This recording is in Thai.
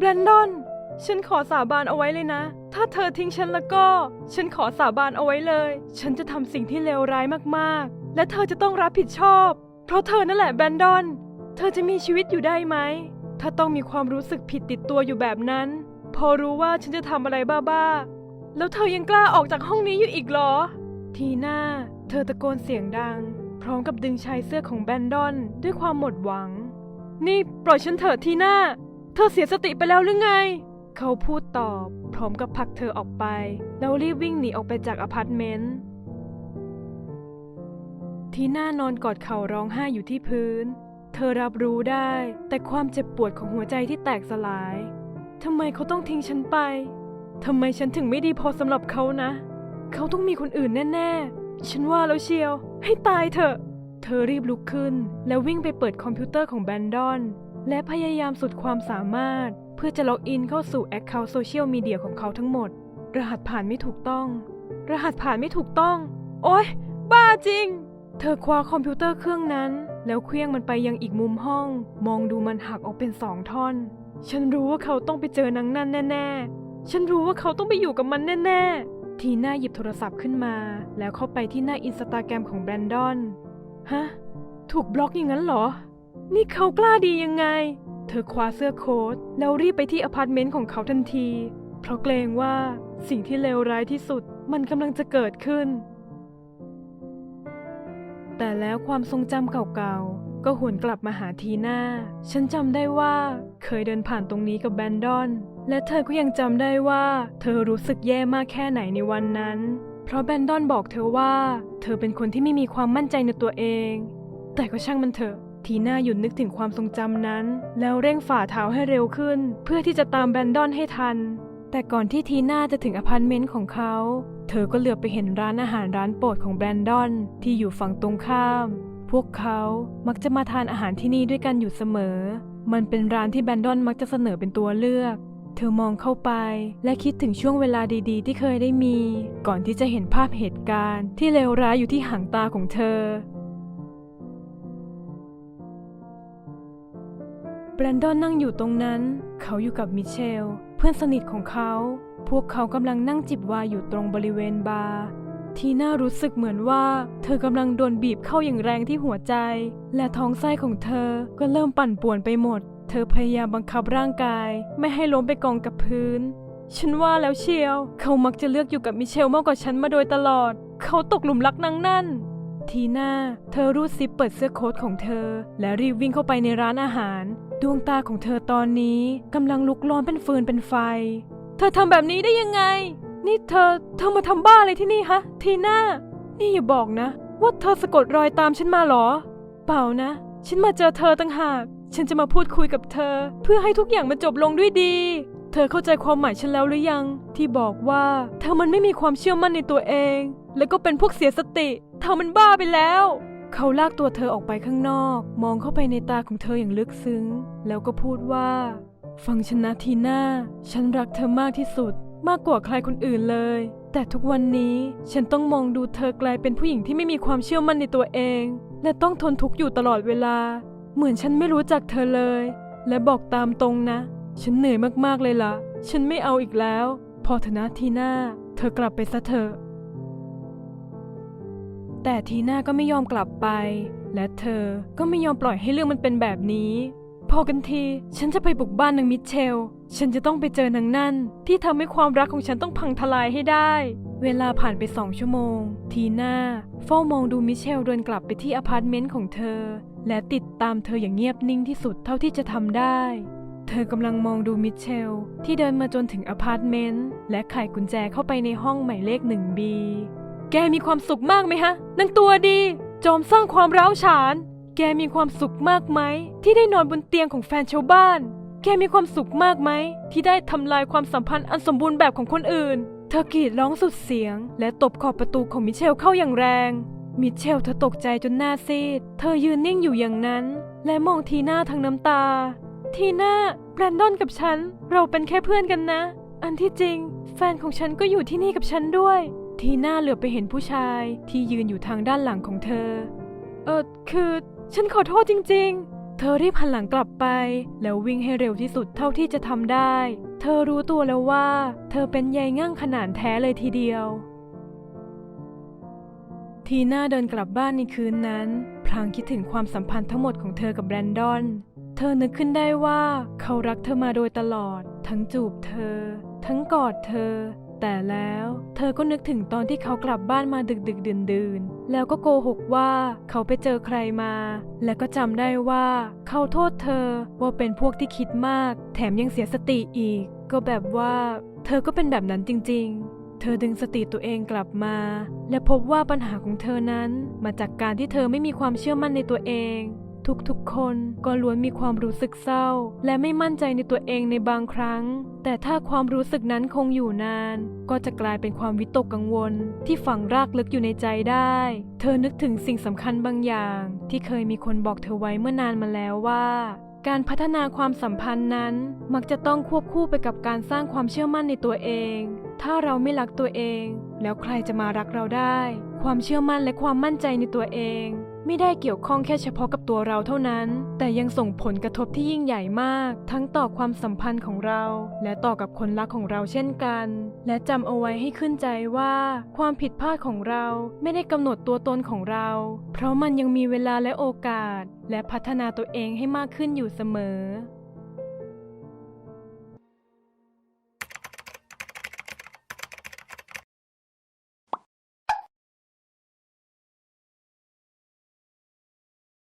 แบรนดอน ฉันขอสาบานเอาไว้เลยนะ ถ้าเธอทิ้งฉันแล้วก็ ฉันขอสาบานเอาไว้เลย ฉันจะทำสิ่งที่เลวร้ายมากๆ และเธอจะต้องรับผิดชอบ เพราะเธอนั่นแหละแบรนดอน เธอจะมีชีวิตอยู่ได้ไหม ถ้าต้องมีความรู้สึกผิดติดตัวอยู่แบบนั้น พอรู้ว่าฉันจะทำอะไรบ้าๆ แล้วเธอยังกล้าออกจากห้องนี้อยู่อีกเหรอ ทีหน้า เธอตะโกนเสียงดัง พร้อมกับดึงชายเสื้อของแบรนดอนด้วยความหมดหวัง นี่ปล่อยฉันเถอะทีหน้า ธอเสียสติไปแล้วหรือไง เขาพูดตอบพร้อมกับผลักเธอออกไป แล้วรีบวิ่งหนีออกไปจากอพาร์ตเมนต์ทีน่านอนกอดเข่าร้องไห้อยู่ที่พื้น เธอรับรู้ได้ แต่ความเจ็บปวดของหัวใจที่แตกสลายทำไมเขาต้องทิ้งฉันไปทำไมฉันถึงไม่ดีพอสำหรับเขานะ เขาต้องมีคนอื่นแน่ ๆ ฉันว่าแล้วเชียว ให้ตายเถอะ เธอรีบลุกขึ้น แล้ววิ่งไปเปิดคอมพิวเตอร์ของแบรนดอน และพยายามสุดความสามารถ เพื่อจะล็อกอินเข้าสู่แอคเคาท์โซเชียลมีเดียของเขาทั้งหมด รหัสผ่านไม่ถูกต้อง รหัสผ่านไม่ถูกต้อง โอ๊ย บ้าจริง เธอคว้าคอมพิวเตอร์เครื่องนั้น แล้วเคลื่องมันไปยังอีกมุมห้อง มองดูมันหักออกเป็นสองท่อน ฉันรู้ว่าเขาต้องไปเจอนางนั่นแน่ ๆ ฉันรู้ว่าเขาต้องไปอยู่กับมันแน่ ๆ ทีน่าหยิบโทรศัพท์ขึ้นมา แล้วเข้าไปที่หน้าอินสตาแกรมของแบรนดอน ฮะ ถูกบล็อกอย่างนั้นเหรอ นี่เขากล้าดียังไง เธอคว้าเสื้อโค้ทแล้วรีบไปที่อพาร์ตเมนต์ของเขาทันที เพราะเกรงว่าสิ่งที่เลวร้ายที่สุดมันกำลังจะเกิดขึ้น แต่แล้วความทรงจำเก่าๆ ก็หวนกลับมาหาทีน่าฉันจำได้ว่าเคยเดินผ่านตรงนี้กับแบนดอน และเธอก็ยังจำได้ว่า เธอรู้สึกแย่มากแค่ไหนในวันนั้น เพราะแบนดอนบอกเธอว่า เธอเป็นคนที่ไม่มีความมั่นใจในตัวเอง แต่ก็ช่างมันเถอะ ทีน่าหยุดนึกถึงความทรงจำนั้น แล้วเร่งฝ่าเท้าให้เร็วขึ้น เพื่อที่จะตามแบรนดอนให้ทัน แต่ก่อนที่ทีน่าจะถึงอพาร์ตเมนต์ของเขา เธอก็เหลือบไปเห็นร้านอาหารร้านโปรดของแบรนดอนที่อยู่ฝั่งตรงข้าม พวกเขามักจะมาทานอาหารที่นี่ด้วยกันอยู่เสมอ มันเป็นร้านที่แบรนดอนมักจะเสนอเป็นตัวเลือกเธอมองเข้าไปและคิดถึงช่วงเวลาดีๆ ที่เคยได้มี ก่อนที่จะเห็นภาพเหตุการณ์ที่เลวร้ายอยู่ที่หางตาของเธอ แบรนดอนนั่งอยู่ตรงนั้น เขาอยู่กับมิเชล เพื่อนสนิทของเขา พวกเขากำลังนั่งจิบวายอยู่ตรงบริเวณบาร์ทีน่ารู้สึกเหมือนว่า เธอกำลังโดนบีบเข้าอย่างแรงที่หัวใจ และท้องไส้ของเธอก็เริ่มปั่นป่วนไปหมด เธอพยายามบังคับร่างกาย ไม่ให้ล้มไปกองกับพื้น ฉันว่าแล้วเชียว เขามักจะเลือกอยู่กับมิเชลมากกว่าฉันมาโดยตลอด เขาตกหลุมรักนางนั่น ทีน่าเธอรูดซิปเปิดเสื้อโค้ทของเธอ และรีบวิ่งเข้าไปในร้านอาหาร ดวงตาของเธอตอนนี้กำลังลุกร้อนเป็นฟืนเป็นไฟ เธอทำแบบนี้ได้ยังไง นี่เธอเธอมาทำบ้าอะไรที่นี่ฮะ ทีน่านี่อย่าบอกนะ ว่าเธอสะกดรอยตามฉันมาเหรอ เปล่านะ ฉันมาเจอเธอตั้งหาก ฉันจะมาพูดคุยกับเธอ เพื่อให้ทุกอย่างมันจบลงด้วยดีเธอเข้าใจความหมายฉันแล้วหรือยัง ที่บอกว่าเธอมันไม่มีความเชื่อมั่นในตัวเอง แล้วก็เป็นพวกเสียสติ เธอมันบ้าไปแล้ว เขาลากตัวเธอออกไปข้างนอก มองเข้าไปในตาของเธออย่างลึกซึ้ง แล้วก็พูดว่า ฟังฉันะทีน่า ฉันรักเธอมากที่สุด มากกว่าใครคนอื่นเลย แต่ทุกวันนี้ฉันต้องมองดูเธอกลายเป็นผู้หญิงที่ไม่มีความเชื่อมั่นในตัวเอง และต้องทนทุกข์อยู่ตลอดเวลา เหมือนฉันไม่รู้จักเธอเลย และบอกตามตรงนะ ฉันเหนื่อยมากๆเลยล่ะ ฉันไม่เอาอีกแล้ว พอเถอะนะทีน่า เธอกลับไปซะเถอะ แต่ทีน่าก็ไม่ยอมกลับไป และเธอก็ไม่ยอมปล่อยให้เรื่องมันเป็นแบบนี้ พอกันที ฉันจะไปบุกบ้านนางมิเชล ฉันจะต้องไปเจอนางนั่น ที่ทำให้ความรักของฉันต้องพังทลายให้ได้ เวลาผ่านไปสองชั่วโมง ทีน่าเฝ้ามองดูมิเชลเดินกลับไปที่อพาร์ตเมนต์ของเธอ และติดตามเธออย่างเงียบนิ่งที่สุดเท่าที่จะทำได้เธอกำลังมองดูมิเชล ที่เดินมาจนถึงอพาร์ตเมนต์ และไขกุญแจเข้าไปในห้องหมายเลขหนึ่งบี แกมีความสุขมากไหมฮะนางตัวดี จอมสร้างความร้าวฉาน แกมีความสุขมากไหม ที่ได้นอนบนเตียงของแฟนชาวบ้าน แกมีความสุขมากไหม ที่ได้ทำลายความสัมพันธ์อันสมบูรณ์แบบของคนอื่น เธอกรีดร้องสุดเสียง และตบขอบประตูของมิเชลเข้าอย่างแรง มิเชลเธอตกใจจนหน้าซีด เธอยืนนิ่งอยู่อย่างนั้น และมองทีน่าทั้งน้ำตา ทีน่าแบรนดอนกับฉัน เราเป็นแค่เพื่อนกันนะ อันที่จริง แฟนของฉันก็อยู่ที่นี่กับฉันด้วย ทีน่าเหลือบไปเห็นผู้ชายที่ยืนอยู่ทางด้านหลังของเธอ เออคือฉันขอโทษจริง ๆ เธอรีบหันหลังกลับไป แล้ววิ่งให้เร็วที่สุดเท่าที่จะทำได้ เธอรู้ตัวแล้วว่า เธอเป็นยายง่างขนาดแท้เลยทีเดียว ทีน่าเดินกลับบ้านในคืนนั้น พลางคิดถึงความสัมพันธ์ทั้งหมดของเธอกับแบรนดอน เธอนึกขึ้นได้ว่าเขารักเธอมาโดยตลอด ทั้งจูบเธอ ทั้งกอดเธอ แต่แล้วเธอก็นึกถึงตอนที่เขากลับบ้านมาดึกดึกดื่นดื่นแล้วก็โกหกว่าเขาไปเจอใครมา และก็จำได้ว่าเขาโทษเธอว่าเป็นพวกที่คิดมาก แถมยังเสียสติอีก ก็แบบว่า เธอก็เป็นแบบนั้นจริง ๆเธอดึงสติตัวเองกลับมา และพบว่าปัญหาของเธอนั้น มาจากการที่เธอไม่มีความเชื่อมั่นในตัวเอง ทุกๆ คนก็ล้วนมีความรู้สึกเศร้า และไม่มั่นใจในตัวเองในบางครั้ง แต่ถ้าความรู้สึกนั้นคงอยู่นาน ก็จะกลายเป็นความวิตกกังวล ที่ฝังรากลึกอยู่ในใจได้ เธอนึกถึงสิ่งสำคัญบางอย่าง ที่เคยมีคนบอกเธอไว้เมื่อนานมาแล้วว่าการพัฒนาความสัมพันธ์นั้น มักจะต้องควบคู่ไปกับการสร้างความเชื่อมั่นในตัวเอง ถ้าเราไม่รักตัวเอง แล้วใครจะมารักเราได้ ความเชื่อมั่นและความมั่นใจในตัวเอง ไม่ได้เกี่ยวข้องแค่เฉพาะกับตัวเราเท่านั้น แต่ยังส่งผลกระทบที่ยิ่งใหญ่มาก ทั้งต่อความสัมพันธ์ของเรา และต่อกับคนรักของเราเช่นกัน และจำเอาไว้ให้ขึ้นใจว่า ความผิดพลาดของเราไม่ได้กำหนดตัวตนของเรา เพราะมันยังมีเวลาและโอกาส และพัฒนาตัวเองให้มากขึ้นอยู่เสมอ